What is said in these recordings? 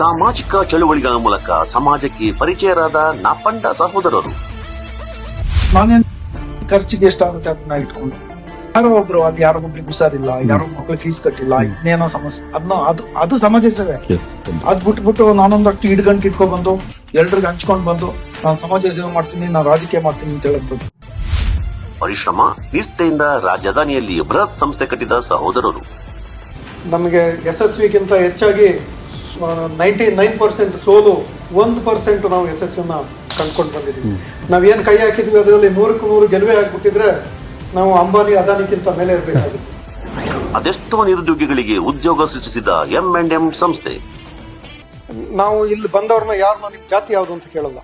ಸಾಮಾಜಿಕ ಚಳುವಳಿಗಳ ಮೂಲಕ ಸಮಾಜಕ್ಕೆ ಪರಿಚಯರಾದ ನಾಪಂಡ ಸಹೋದರರು. ನಾನೇನ್ ಖರ್ಚಿಗೆ ಎಷ್ಟಾಗುತ್ತೆ ಅದನ್ನ ಇಟ್ಕೊಂಡು. ಯಾರೋ ಒಬ್ರು ಅದು ಯಾರೋ ಒಬ್ರಿಗೆ ಹುಷಾರಿಲ್ಲ ಯಾರೋ ಮಕ್ಳು ಫೀಸ್ ಕಟ್ಟಿಲ್ಲ ಇನ್ನೇನೋ ಸಮಸ್ಯೆ ಅದನ್ನ ಅದು ಅದು ಸಮಾಜ ಸೇವೆ. ಅದ್ ಬಿಟ್ಬಿಟ್ಟು ನಾನೊಂದಷ್ಟು ಇಡ್ಗಂಟ್ ಇಟ್ಕೊಂಡ್ ಬಂದು ಎಲ್ರಿಗೂ ಹಂಚ್ಕೊಂಡ್ ಬಂದು ನಾನು ಸಮಾಜ ಸೇವೆ ಮಾಡ್ತೀನಿ ನಾನು ರಾಜಕೀಯ ಮಾಡ್ತೀನಿ ಅಂತ ಹೇಳಂತದ್ದು. ಪರಿಶ್ರಮ ನಿಷ್ಠೆಯಿಂದ ರಾಜಧಾನಿಯಲ್ಲಿ ಬೃಹತ್ ಸಂಸ್ಥೆ ಕಟ್ಟಿದ ಸಹೋದರರು. ನಮಗೆ ಯಶಸ್ವಿಗಿಂತ ಹೆಚ್ಚಾಗಿ ನೈಂಟಿ ನೈನ್ ಪರ್ಸೆಂಟ್ ಸೋಲು ಒಂದು ಪರ್ಸೆಂಟ್ ನಾವು ಯಶಸ್ಸನ್ನ ಕಂಡ್ಕೊಂಡು ಬಂದಿದ್ದೀವಿ. ನಾವೇನು ಕೈ ಹಾಕಿದ್ವಿ ಅದರಲ್ಲಿ ನೂರಕ್ಕೂ ನೂರು ಗೆಲುವೆ ಆಗ್ಬಿಟ್ಟಿದ್ರೆ ನಾವು ಅಂಬಾನಿ ಅದಾನಿಗಿಂತ ಮೇಲೆ ಇರಬೇಕಾಗುತ್ತೆ. ಅದೆಷ್ಟೋ ನಿರುದ್ಯೋಗಿಗಳಿಗೆ ಉದ್ಯೋಗ ಸೃಷ್ಟಿಸಿದ ಎಂ ಅಂಡ್ ಎಂ ಸಂಸ್ಥೆ. ನಾವು ಇಲ್ಲಿ ಬಂದವ್ರನ್ನ ಯಾರನ್ನ ನಿಮ್ಮ ಜಾತಿ ಯಾವುದು ಅಂತ ಕೇಳಲ್ಲ.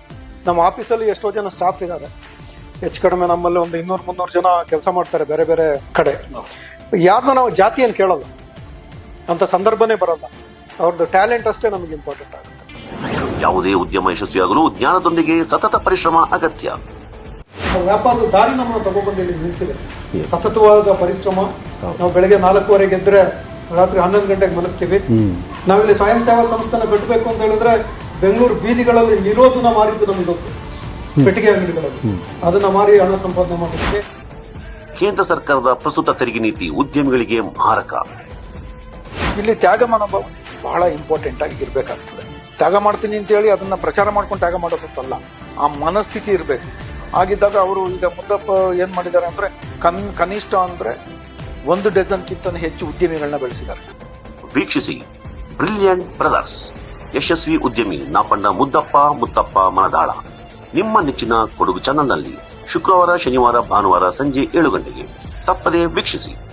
ನಮ್ಮ ಆಫೀಸಲ್ಲಿ ಎಷ್ಟೋ ಜನ ಸ್ಟಾಫ್ ಇದ್ದಾರೆ ಹೆಚ್ಚು ಕಡಿಮೆ ನಮ್ಮಲ್ಲಿ ಒಂದು ಇನ್ನೂರು ಮುನ್ನೂರು ಜನ ಕೆಲಸ ಮಾಡ್ತಾರೆ ಬೇರೆ ಬೇರೆ ಕಡೆ. ಯಾರನ್ನ ನಾವು ಜಾತಿಯನ್ನು ಕೇಳಲ್ಲ. ಅಂತ ಸಂದರ್ಭನೇ ಬರಲ್ಲ. ಅವ್ರದ್ದು ಟ್ಯಾಲೆಂಟ್ ಅಷ್ಟೇ ನಮಗೆ ಇಂಪಾರ್ಟೆಂಟ್ ಆಗುತ್ತೆ. ಯಾವುದೇ ಉದ್ಯಮ ಯಶಸ್ವಿಯಾಗಲು ಜ್ಞಾನದೊಂದಿಗೆ ಸತತ ಪರಿಶ್ರಮ ಅಗತ್ಯ. ವ್ಯಾಪಾರದ ದಾರಿ ನಮ್ಮನ್ನು ತಗೊಂಡ್ಬಂದು ಇಲ್ಲಿ ನಿಲ್ಸಿದೆ. ಸತತವಾದ ಪರಿಶ್ರಮ. ನಾವು ಬೆಳಗ್ಗೆ ನಾಲ್ಕೂವರೆಗೆ ಎದ್ರೆ ರಾತ್ರಿ ಹನ್ನೊಂದು ಗಂಟೆಗೆ ಮಲಗ್ತೀವಿ. ನಾವಿಲ್ಲಿ ಸ್ವಯಂ ಸೇವಾ ಸಂಸ್ಥೆನ ಕಟ್ಟಬೇಕು ಅಂತ ಹೇಳಿದ್ರೆ ಬೆಂಗಳೂರು ಬೀದಿಗಳಲ್ಲಿ ನಿರೋಧನ ಮಾರಿದ್ದು ನಮಗೆ ಗೊತ್ತು. ಪೆಟ್ಟಿಗೆ ಅಂಗಡಿಗಳಲ್ಲಿ. ಅದನ್ನ ಮಾರಿ ಹಣ ಸಂಪಾದನೆ ಮಾಡೋದಕ್ಕೆ ಕೇಂದ್ರ ಸರ್ಕಾರದ ಪ್ರಸ್ತುತ ತೆರಿಗೆ ನೀತಿ ಉದ್ಯಮಿಗಳಿಗೆ ಮಾರಕ. ಇಲ್ಲಿ ತ್ಯಾಗ ಮನೋಭಾವ ಬಹಳ ಇಂಪಾರ್ಟೆಂಟ್ ಆಗಿ ಇರ್ಬೇಕಾಗ್ತದೆ. ತ್ಯಾಗ ಮಾಡ್ತೀನಿ ಅಂತ ಹೇಳಿ ಅದನ್ನ ಪ್ರಚಾರ ಮಾಡ್ಕೊಂಡು ತ್ಯಾಗ ಮಾಡೋದಂತಲ್ಲ ಆ ಮನಸ್ಥಿತಿ ಇರಬೇಕು. ಆಗಿದ್ದಾಗ ಅವರು ಈಗ ಮುದ್ದಪ್ಪ ಏನ್ ಮಾಡಿದ್ದಾರೆ ಅಂದ್ರೆ, ಕನ್, ಕನಿಷ್ಠ ಅಂದ್ರೆ ಒಂದು ಡಜನ್ಗಿಂತ ಹೆಚ್ಚು ಉದ್ಯಮಿಗಳನ್ನ ಬೆಳೆಸಿದ್ದಾರೆ. ವೀಕ್ಷಿಸಿ, ಬ್ರಿಲಿಯಂಟ್ ಬ್ರದರ್ಸ್, ಯಶಸ್ವಿ ಉದ್ಯಮಿ ನಾಪಣ್ಣ ಮುದ್ದಪ್ಪ ಮುತ್ತಪ್ಪ ಮನದಾಳ. ನಿಮ್ಮ ನೆಚ್ಚಿನ ಕೊಡಗು ಚಾನಲ್ನಲ್ಲಿ ಶುಕ್ರವಾರ, ಶನಿವಾರ, ಭಾನುವಾರ ಸಂಜೆ ಏಳು ಗಂಟೆಗೆ ತಪ್ಪದೇ ವೀಕ್ಷಿಸಿ.